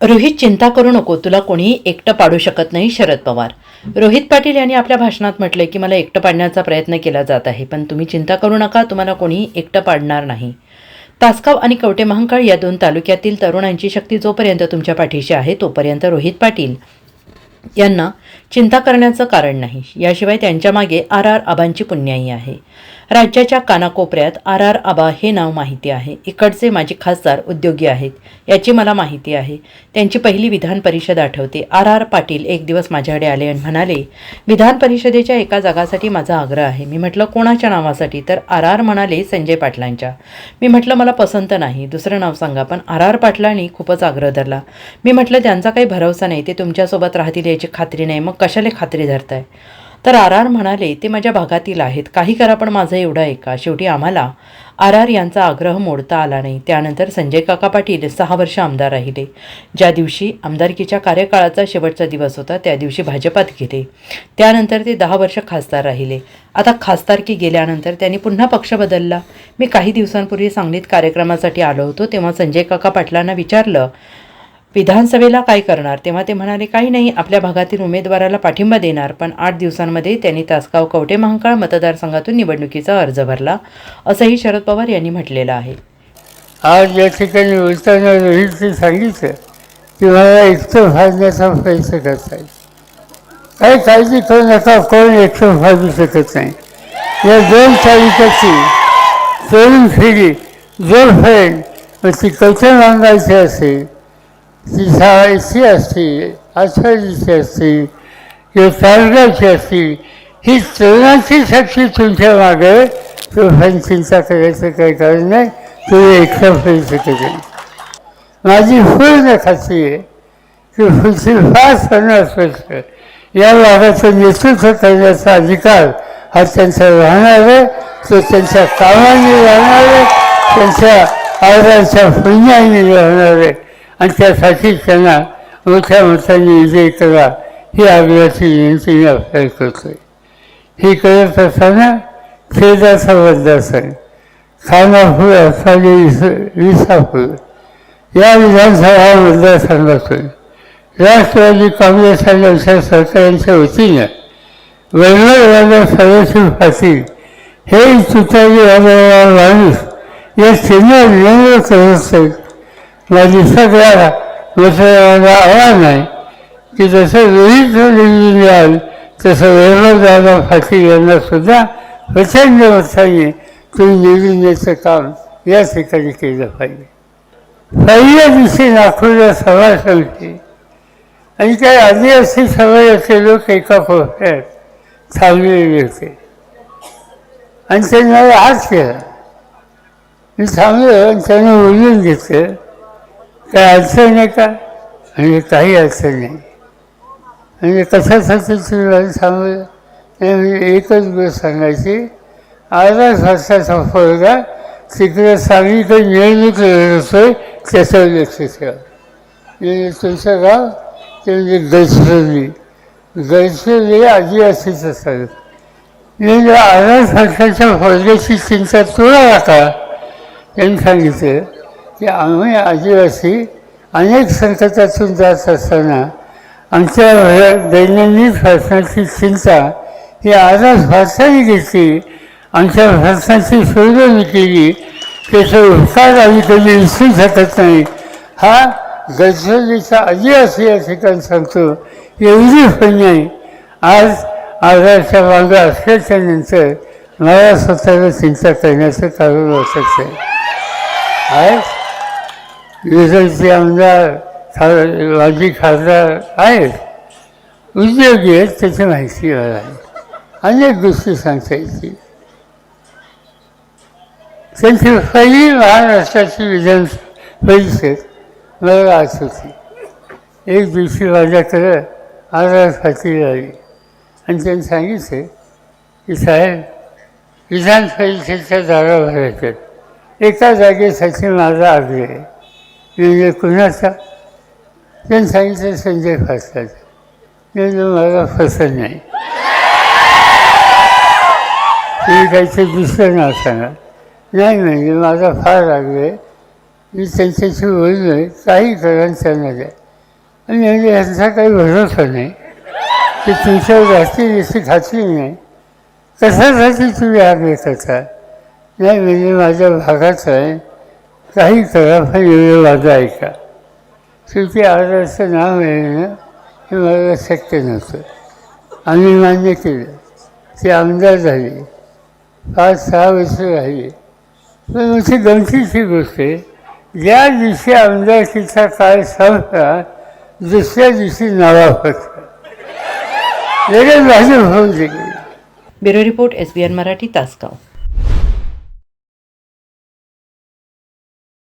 रोहित चिंता करू नको तुला कोणीही एकटं पाडू शकत नाही शरद पवार. रोहित पाटील यांनी आपल्या भाषणात म्हटले की मला एकटं पाडण्याचा प्रयत्न केला जात आहे पण तुम्ही चिंता करू नका तुम्हाला कोणीही एकटं पाडणार नाही. तासगाव आणि कवटे महांकाळ या दोन तालुक्यातील तरुणांची शक्ती जोपर्यंत तुमच्या पाठीशी आहे तोपर्यंत रोहित पाटील यांना चिंता करण्याचं कारण नाही. याशिवाय त्यांच्यामागे आर आर आबांची पुण्याई आहे. राज्याच्या कानाकोपऱ्यात आर आर आबा हे नाव माहिती आहे. इकडचे माझे खासदार उद्योगी आहेत. याची मला माहिती आहे. त्यांची पहिली विधान परिषद आठवते. आर आर पाटील एक दिवस माझ्याकडे आले आणि म्हणाले विधान परिषदेच्या एका जागासाठी माझा आग्रह आहे. मी म्हटलं कोणाच्या नावासाठी? तर आर आर म्हणाले संजय पाटलांच्या. मी म्हटलं मला पसंत नाही. दुसरं नाव सांगा पण आर आर पाटलांनी खूपच आग्रह धरला. मी म्हटलं त्यांचा काही भरवसा नाही. ते तुमच्यासोबत राहतील याची खात्री नाही. मग कशाला खात्री धरताय? तर आर आर म्हणाले ते माझ्या भागातील आहेत. काही करा पण माझं एवढं ऐका. शेवटी आम्हाला आर आर यांचा आग्रह मोडता आला नाही. त्यानंतर संजय काका पाटील सहा वर्ष आमदार राहिले. ज्या दिवशी आमदारकीच्या कार्यकाळाचा शेवटचा दिवस होता त्या दिवशी भाजपात गेले. त्यानंतर ते दहा वर्ष खासदार राहिले. आता खासदारकी गेल्यानंतर त्यांनी पुन्हा पक्ष बदलला. मी काही दिवसांपूर्वी सांगलीत कार्यक्रमासाठी आलो होतो तेव्हा संजय काका पाटलांना विचारलं विधानसभेला काय करणार? तेव्हा ते म्हणाले काही नाही आपल्या भागातील उमेदवाराला पाठिंबा देणार. पण आठ दिवसांमध्ये त्यांनी तासगाव कवटे महांकाळ मतदारसंघातून निवडणुकीचा अर्ज भरला असंही शरद पवार यांनी म्हटलेलं आहे. आज या ठिकाणी बोलताना रोहितने सांगितलं की मला एकटं फाडण्याचा प्रयत्न करता येईल काही काळजी करू नका कोण एकटं फाडू शकत नाही. या दोन तालुक्याची तरुण पिढी जोपर्यंत मग ती कवटे मांगायची असेल? ती शाळेची असतील आषाढीची असतील किंवा तारगाची असतील ही चलनाची शक्ती तुमच्या मागे तोपर्यंत चिंता करायचं काही कारण नाही तुम्ही एकटं फिरू शकत नाही माझी पूर्ण खात्री आहे की पुढची पाच पन्नास वर्ष या भागाचं नेतृत्व करण्याचा अधिकार हा त्यांचा राहणार आहे तो त्यांच्या कामाने राहणार आहे त्यांच्या आवाजाच्या पुण्याने राहणार आहे आणि त्यासाठी त्यांना मोठ्या मताने विजय करा ही आग्रहाची विनंती मी आपल्याला करतोय. हे करत असताना खेदाचा मतदारसंघ खानापूर विस विसापूर. या विधानसभा मतदारसंघातून राष्ट्रवादी काँग्रेस आणि आमच्या सरकारांच्या वतीनं वैभववादा सदाशिव पाटील हे तुतारी वादळा माणूस या चिन्ह विनम्र करत असतात माझी सगळ्या मतदारांना आव्हान आहे की जसं रोहित निवडून याल तसं वैभवदादा पाटील यांना सुद्धा प्रचंड मताने तुम्ही निवडून याचं काम या ठिकाणी केलं पाहिजे. पहिल्या दिवशी नागपूरला सभा संपली. आणि काही आदिवासी समाजाचे लोक एका कोपऱ्यात थांबलेले होते. आणि त्यांना आज केला. मी थांबलो आणि त्यांना बोलून घेतलं. काय अडचण आहे का? म्हणजे काही अडचण नाही. म्हणजे कशासाठी तुम्ही सांगू म्हणजे एकच गोष्ट सांगायची आला वर्षाचा पोरगा तिकडे सांगलीकडे निवडणूक लढत असतोय त्याच्यावर लक्ष ठेवा. म्हणजे तुमचं गाव ते म्हणजे गैसरली गैसरली आदिवासीच असतात म्हणजे आला वर्षाच्या पोरग्याची चिंता तुला नका त्यांनी सांगितलं. की आम्ही आदिवासी अनेक संकटातून जात असताना आमच्या दैनंदिन प्रश्नाची चिंता ही आजच भाषाने घेतली. आमच्या प्रश्नाची सोडवणी केली. त्याचा उपकार आम्ही कधी विसरू शकत नाही. हा गडचिरोलीचा आदिवासी या ठिकाणी सांगतो. एवढी पण नाही आज आजारच्या मागं असल्याच्या नंतर मला स्वतःला चिंता करण्याचं कारण वाटत आहे. आज विसरचे आमदार खा माजी खासदार आहेत उद्योगी आहेत त्याची माहिती मला आहे अनेक गोष्टी सांगता येतील. त्यांची पहिली महाराष्ट्राची विधान परिषद मला आठवते. एक दिवशी माझ्याकडं आजार खात्री आली. आणि त्यांनी सांगितले की साहेब विधान परिषदेच्या जागा भरायच्या एका जागेसाठी माझा आग्रह आहे. म्हणजे कुणाचा? त्यांनी सांगितलं संजय फासलाचं. म्हणजे मला फसत नाही तुम्ही काहीतरी दुसरं नाव सांगा. नाही म्हणजे माझा फार आग्रह आहे. मी त्यांच्याशी बोललो आहे. काही करा त्यांना द्या आणि म्हणजे ह्यांचा काही भरोसा नाही. की तुमच्यावर जास्ती जास्ती खात्री नाही. कशासाठी तुम्ही आग येताचा नाही म्हणजे माझ्या भागाचं आहे. काही करा पण एवढं माझं ऐका शेवटी आजाराचं नाव येणं हे मला शक्य नव्हतं आम्ही मान्य केलं. ते आमदार झाले. पाच सहा वर्ष राहिले. पण म्हणजे गमतीची गोष्ट आहे ज्या दिवशी आमदारकीचा काळ संपला दुसऱ्या दिवशी नावा होता. लगेच माझं होऊन गेले. Bureau report S B N Marathi Tasgaon.